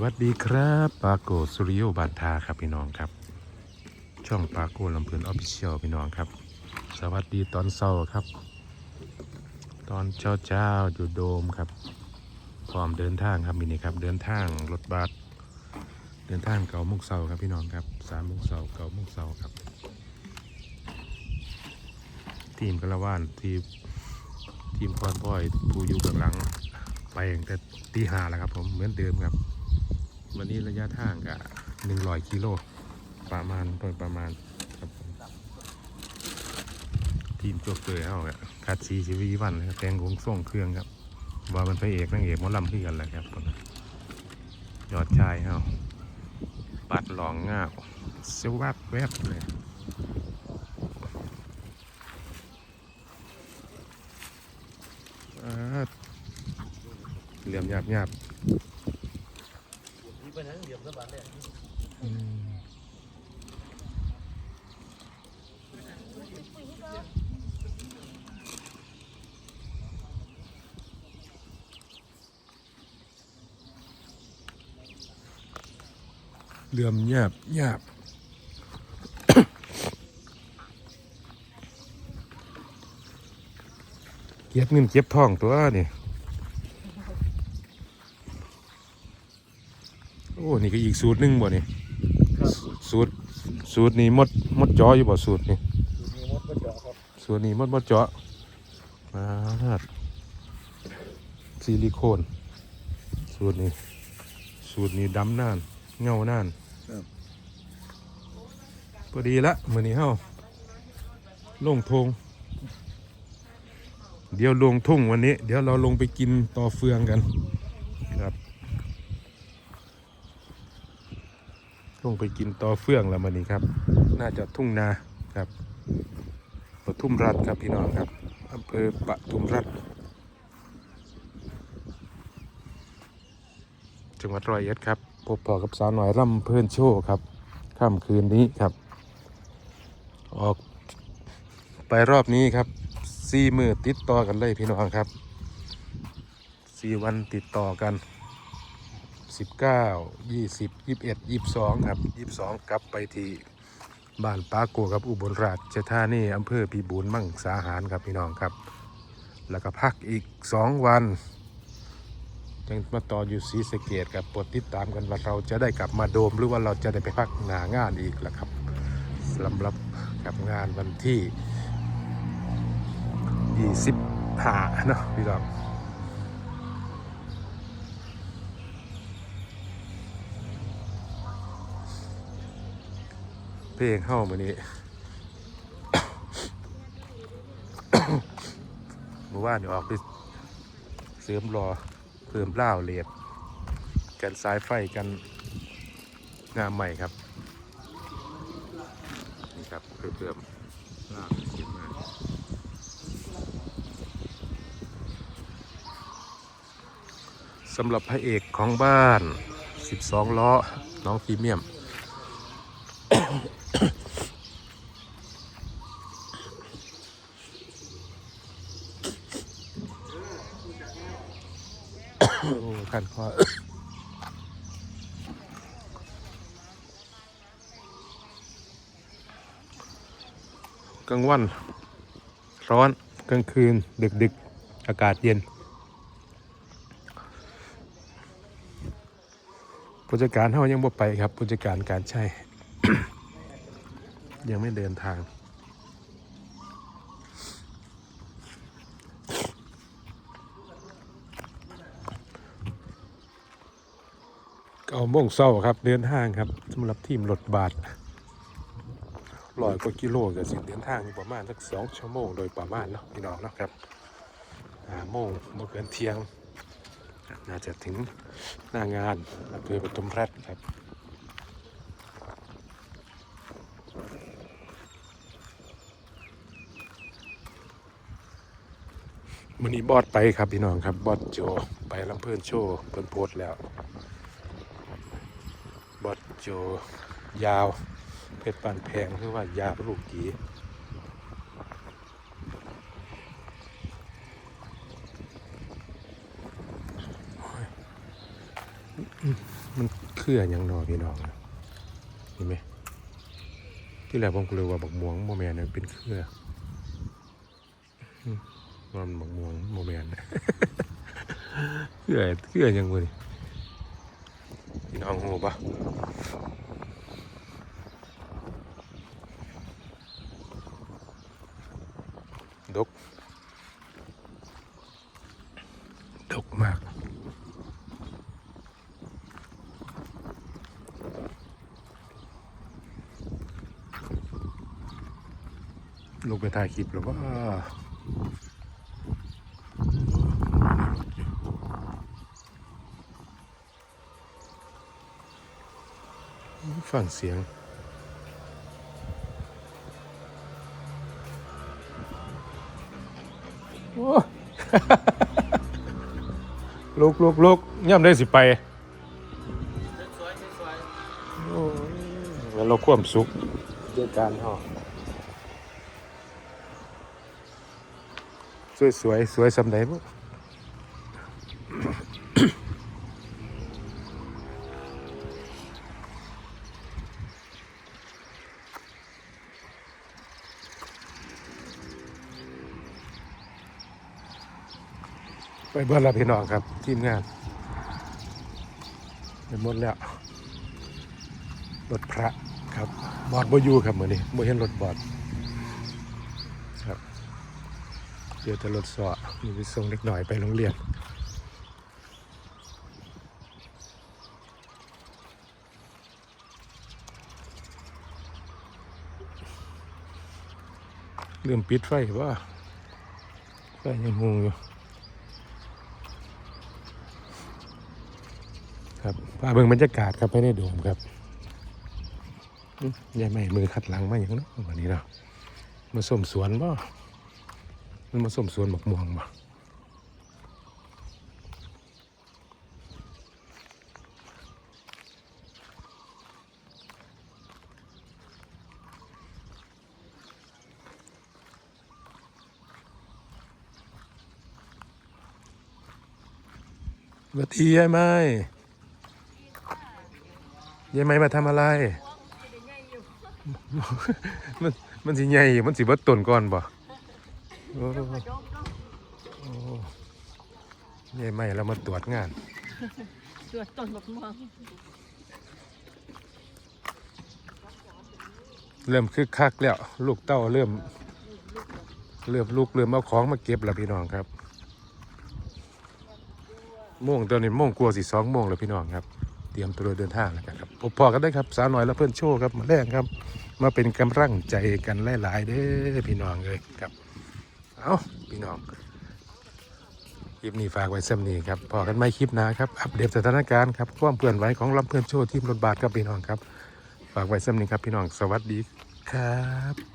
วัสดีครับปาโกสุริโยบันทาครับพี่น้องครับ ช่องปาโกลำเพลินออฟฟิเชียลพี่น้องครับ สวัสดีตอนเช้าครับ ตอนเช้าเช้าอยู่โดมครับพร้อมเดินทางครับมินี่ครับเดินทางรถบัสเดินทางเก่ามุกเสาครับพี่น้องครับสามมุกเสาเก่ามุกเสาครับ ทีมกระว่านทีมทีมคอนบอยผู้อยู่เบื้องหลังไปตั้งแต่ตีหาแล้วครับผมเหมือนเดิมครับ วันนี้ระยะทางก็หนึ่งร้อยกิโล ประมาณโดยประมาณครับผมทีมโจกเกยเอาอะคัดซีชีวิตวันนะครับแตงคงส่งเครื่องครับ ว่ามันพระเอกนางเอกมอลำคือกันแหละครับยอดชายเฮาปัดหลองง่าวเซวับแวบเลยเหลี่ยมหยาบหยาบ เดียวสบายเลยอืมเลื่อมหยบหยบเก็บเงินเก็บทองตัวนี่ โอ้ นี่ก็อีกสูตรหนึ่งบ่นี่ครับสูตรสูตรนี้มดมดจออยู่บ่สูตรนี้มีมดก็เจาะครับสูตรนี้มดมดเจาะมาดซิลิโคน สูตรนี้ สูตรนี้ดำนานเงานานพอดีละมื้อนี้เฮาลงทงเดี๋ยวลงทุ่งวันนี้ เดี๋ยวเราลงไปกินต่อเฟืองกันครับ ลงไปกินต่อเฟื่องแล้วมันนี้ครับ น่าจะทุ่งนาครับปทุมรัฐครับพี่น้องครับอำเภอปทุมรัฐ จังหวัดร้อยเอ็ดครับพบพอกับสาวหน่อยร่ำเพื่อนโชว์ครับค่ำคืนนี้ครับ ออกไปรอบนี้ครับสี่มือติดต่อกันเลยพี่น้องครับสี่วันติดต่อกัน สิบเก้ายี่สิบยี่สิบเอ็ดยี่สิบสองครับยี่สิบสองกลับไปที่บ้านปาโกกับอุบลราชธานีอำเภอปีบูนมั่งสาหารครับพี่น้องครับ แล้วก็พักอีกสองวันยังมาต่ออยู่ศรีสะเกดครับโปรดติดตามกันว่าเราจะได้กลับมาโดมหรือว่าเราจะได้ไปพักหนางานอีกล้วครับสำหรับกับงานวันที่ยี่สิบห้าเนาะพี่น้อง เพลงเข้ามานี้เมื่อวานนี่ออกไปเสริมรอเพิ่มเล่าวเลียบกันสายไฟกันงามใหม่ครับ นี่ครับเพิ่มเพิ่มล่าเสียบมาสำหรับพระเอกของบ้าน 12 ล้อ น้องพรีเมียม โอ้ขันคอกลางวัน ร้อนกลางคืน ดึกดึกอากาศเย็น ผู้จัดการเฮายังบ่ไปครับ ผู้จัดการการใช้ยังไม่เดินทาง เก้าโมงเช้าครับ เดินทางครับสำหรับทีมรถบัสร้อยกว่ากิโลก็สิเดินทางประมาณสักสองชั่วโมงโดยประมาณเนาะพี่น้องเนาะครับหาโมงบ่เกินเที่ยง น่าจะถึงหน้างานอำเภอปทุมราชครับมันนี้บอดไปครับพี่น้องครับบอดโจไปลำเพื่อนโชว์เพิ่นโพสแล้ว บอดโจยาว เพชรปานแพงหรือว่ายาลูกกีมันเครื่ออย่างนอพี่น้องเห็นไหมที่แรกผมกลยว่าบักม่วงโมแมนเนี่ยเป็นเครืออืมว่ามันบักม่วงโมแมนเครือเครืออย่างวะนี่ น้องหูปะดก ดกมากลงไปถ่ายคลิปแล้วว่า ฟังเสียงโอ้ลุกลุกลุกย่ำได้สิไปสวยสวยโอ้ยงั้นเราควมสุขด้วยการห่อสวยสวยสวยสำไหนบุ ไปเบิร์ละพี่น้องครับทีมงานไปหมดแล้วรถพระครับบอดบอยู่ครับเหมือนนี้บ่เห็นรถบอดครับเดี๋ยวจะรถสอมีไปส่งเล็กหน่อยไปโรงเรียนเริ่มปิดไฟว่าไฟยังงงอยู่ครับ พาเบิ่งบรรยากาศครับไปในโดมครับยายไม่มือขัดหลังมาอย่างนั้นวันนี้เนามาส้มสวนบ่มันมาส้มสวนหมกม่วงบ่สวัสดียายไม่ ยายไม่มาทำอะไร มันมันสิใหญ่มันสิเบิดต้นก่อนบ่โอ้โอ้ใหญ่ไหมเรามาตรวจงาน ตรวจต้นมะม่วงเริ่มคึกคักแล้ว ลูกเต้าเริ่ม เริ่มลูกเริ่มเอาของมาเก็บแล้วพี่น้องครับโมงตอนนี้โมงกลัวาสิสองโมงแล้วพี่น้องครับ เตรียมตัวเดินทางแล้วกันครับพอกันได้ครับสาวน้อยและเพื่อนโชว์ครับมาแรกครับ มาเป็นกำลังใจกันหลายๆเด้อพี่น้องเลยครับ เอาพี่น้องคลิปนี้ฝากไว้ซ้ำนี้ครับพอกันไม่คลิปหนาครับอัปเดตสถานการณ์ครับความเพื่อนไหวของลำเพื่อนโชว์ทีมรถบาทครับพี่น้องครับ ฝากไว้ซ้ำนี้ครับพี่น้องสวัสดีครับ